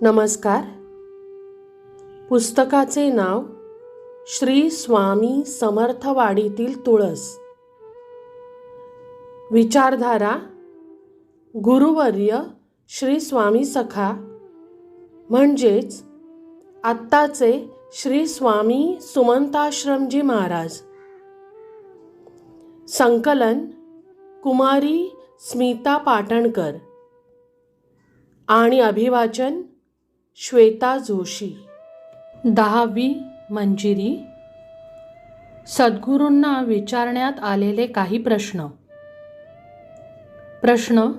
नमस्कार. पुस्तकाचे नाव श्री स्वामी समर्थवाडीतील तुळस. विचारधारा गुरुवर्य श्री स्वामी सखा म्हणजेच आत्ताचे श्री स्वामी सुमंताश्रमजी महाराज. संकलन कुमारी स्मिता पाटणकर. आणि अभिवाचन श्वेता जोशी. दहावी मंजिरी. सद्गुरूंना विचारण्यात आलेले काही प्रश्न. प्रश्न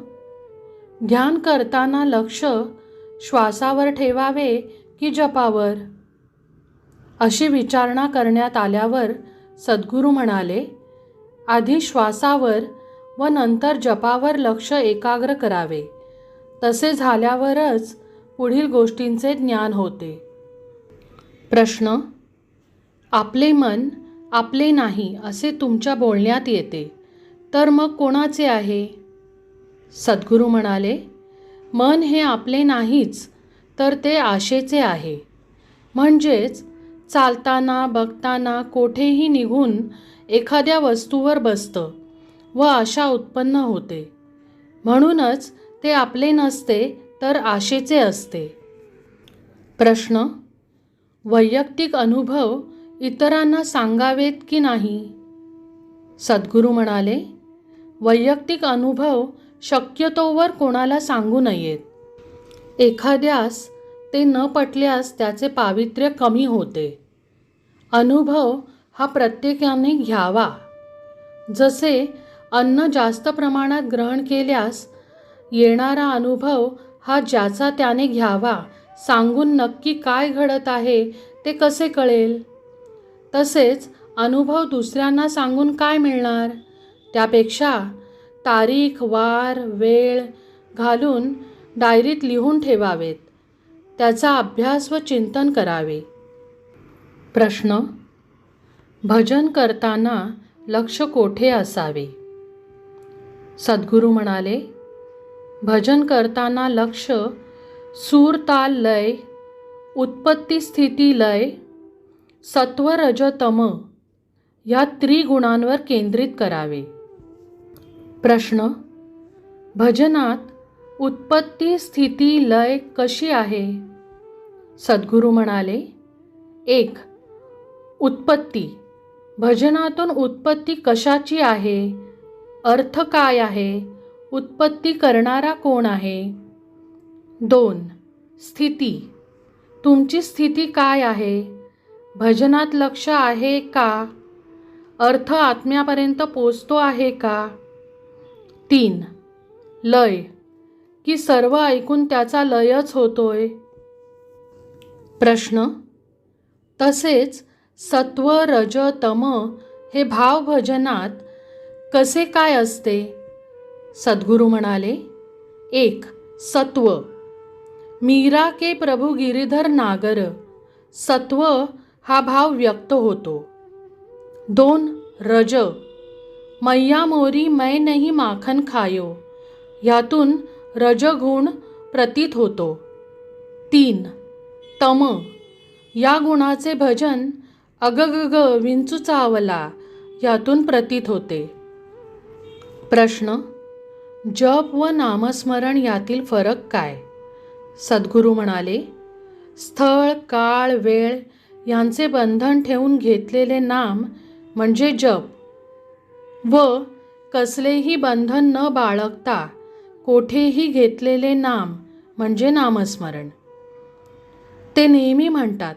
ध्यान करताना लक्ष श्वासावर ठेवावे की जपावर? अशी विचारणा करण्यात आल्यावर सद्गुरू म्हणाले आधी श्वासावर व नंतर जपावर लक्ष एकाग्र करावे. तसे झाल्यावरच पुढील गोष्टींचे ज्ञान होते. प्रश्न आपले मन आपले नाही असे तुमच्या बोलण्यात येते तर मग कोणाचे आहे? सद्गुरू म्हणाले मन हे आपले नाहीच तर ते आशेचे आहे. म्हणजेच चालताना बघताना कोठेही निघून एखाद्या वस्तूवर बसतं व आशा उत्पन्न होते. म्हणूनच ते आपले नसते तर आशेचे असते. प्रश्न वैयक्तिक अनुभव इतरांना सांगावेत की नाही? सद्गुरू म्हणाले वैयक्तिक अनुभव शक्यतोवर कोणाला सांगू नयेत. एखाद्यास ते न पटल्यास त्याचे पावित्र्य कमी होते. अनुभव हा प्रत्येकाने घ्यावा. जसे अन्न जास्त प्रमाणात ग्रहण केल्यास येणारा अनुभव हा ज्याचा त्याने घ्यावा सांगून नक्की काय घडत आहे ते कसे कळेल? तसेच अनुभव दुसऱ्यांना सांगून काय मिळणार? त्यापेक्षा तारीख वार वेळ घालून डायरीत लिहून ठेवावेत. त्याचा अभ्यास व चिंतन करावे. प्रश्न भजन करताना लक्ष कोठे असावे? सद्गुरू म्हणाले भजन करताना लक्ष सूर ताल लय उत्पत्ती स्थिती लय सत्व रज तम या त्रिगुणांवर केंद्रित करावे. प्रश्न भजनात उत्पत्ती स्थिती लय कशी आहे? सद्गुरू म्हणाले एक उत्पत्ती. भजनातून उत्पत्ती कशाची आहे? अर्थ काय आहे? उत्पत्ती करणारा कोण आहे? दोन. स्थिती. तुमची स्थिती काय आहे? भजनात लक्ष आहे का? अर्थ आत्म्यापर्यंत पोचतो आहे का? तीन. लय. की सर्व ऐकून त्याचा लयच होतोय? प्रश्न. तसेच सत्व रज तम हे भावभजनात कसे काय असते? सद्गुरू म्हणाले एक सत्व. मीरा के प्रभू गिरीधर नागर. सत्व हा भाव व्यक्त होतो. दोन रज. मैया मोरी मै नाही माखन खायो. ह्यातून रजगुण प्रतीत होतो. तीन तम. या गुणाचे भजन अगगग विंचू चावला यातून प्रतीत होते. प्रश्न जप व नामस्मरण यातील फरक काय? सद्गुरू म्हणाले स्थळ काळ वेळ यांचे बंधन ठेवून घेतलेले नाम म्हणजे जप. व कसलेही बंधन न बाळगता कोठेही घेतलेले नाम म्हणजे नामस्मरण. ते नेहमी म्हणतात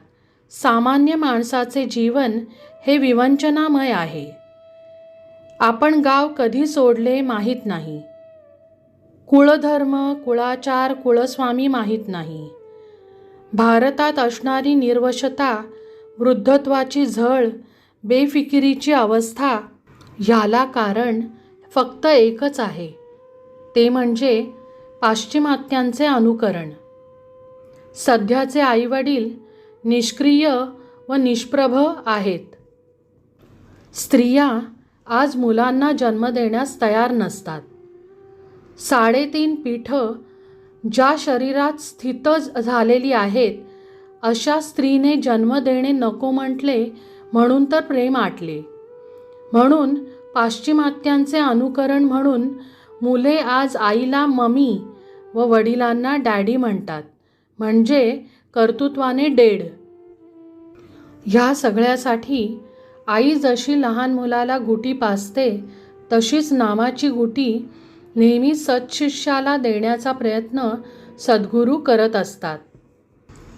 सामान्य माणसाचे जीवन हे विवंचनामय आहे. आपण गाव कधी सोडले माहीत नाही. कुळधर्म कुळाचार कुळस्वामी माहीत नाही. भारतात असणारी निर्वशता वृद्धत्वाची झळ बेफिकिरीची अवस्था ह्याला कारण फक्त एकच आहे. ते म्हणजे पाश्चिमात्यांचे अनुकरण. सध्याचे आईवडील निष्क्रिय व निष्प्रभ आहेत. स्त्रिया आज मुलांना जन्म देण्यास तयार नसतात. साडेतीन पीठं ज्या शरीरात स्थित झालेली आहेत अशा स्त्रीने जन्म देणे नको म्हटले म्हणून तर प्रेम आटले. म्हणून पाश्चिमात्यांचे अनुकरण म्हणून मुले आज आईला ममी व वडिलांना डॅडी म्हणतात म्हणजे कर्तृत्वाने डेड ह्या सगळ्यासाठी आई जशी लहान मुलाला गुटी पाजते तशीच नामाची गुटी नेहमी सत्शिष्याला देण्याचा प्रयत्न सद्गुरू करत असतात.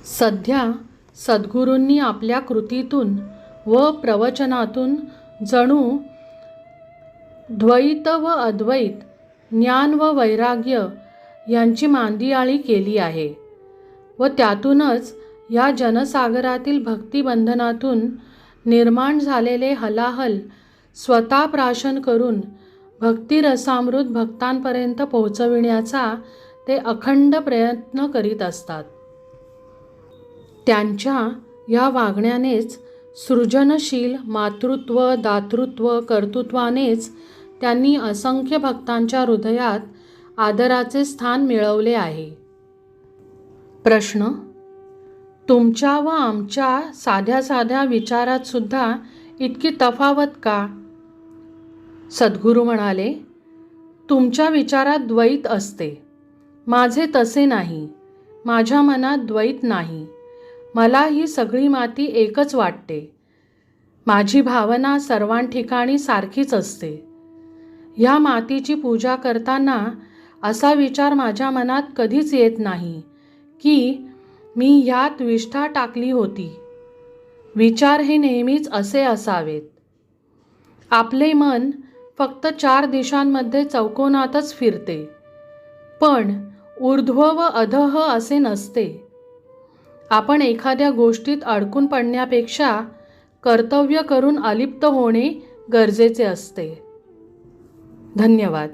सध्या सद्गुरूंनी आपल्या कृतीतून व प्रवचनातून जणू द्वैत व अद्वैत ज्ञान व वैराग्य यांची मांदियाळी केली आहे व त्यातूनच या जनसागरातील भक्तिबंधनातून निर्माण झालेले हलाहल स्वतः प्राशन करून भक्तिरसामृत भक्तांपर्यंत पोहोचविण्याचा ते अखंड प्रयत्न करीत असतात. त्यांच्या या वागण्यानेच सृजनशील मातृत्व दातृत्व कर्तृत्वानेच त्यांनी असंख्य भक्तांच्या हृदयात आदराचे स्थान मिळवले आहे. प्रश्न तुमच्या व आमच्या साध्या साध्या विचारात सुद्धा इतकी तफावत का? सद्गुरू म्हणाले तुमच्या विचारात द्वैत असते. माझे तसे नाही. माझ्या मनात द्वैत नाही. मला ही सगळी माती एकच वाटते. माझी भावना सर्वांठिकाणी सारखीच असते. ह्या मातीची पूजा करताना असा विचार माझ्या मनात कधीच येत नाही की मी ह्यात विष्ठा टाकली होती. विचार हे नेहमीच असे असावेत. आपले मन फक्त चार दिशांमध्ये चौकोनातच फिरते. पण ऊर्ध्व व अधः असे नसते. आपण एखाद्या गोष्टीत अडकून पडण्यापेक्षा कर्तव्य करून अलिप्त होणे गरजेचे असते. धन्यवाद.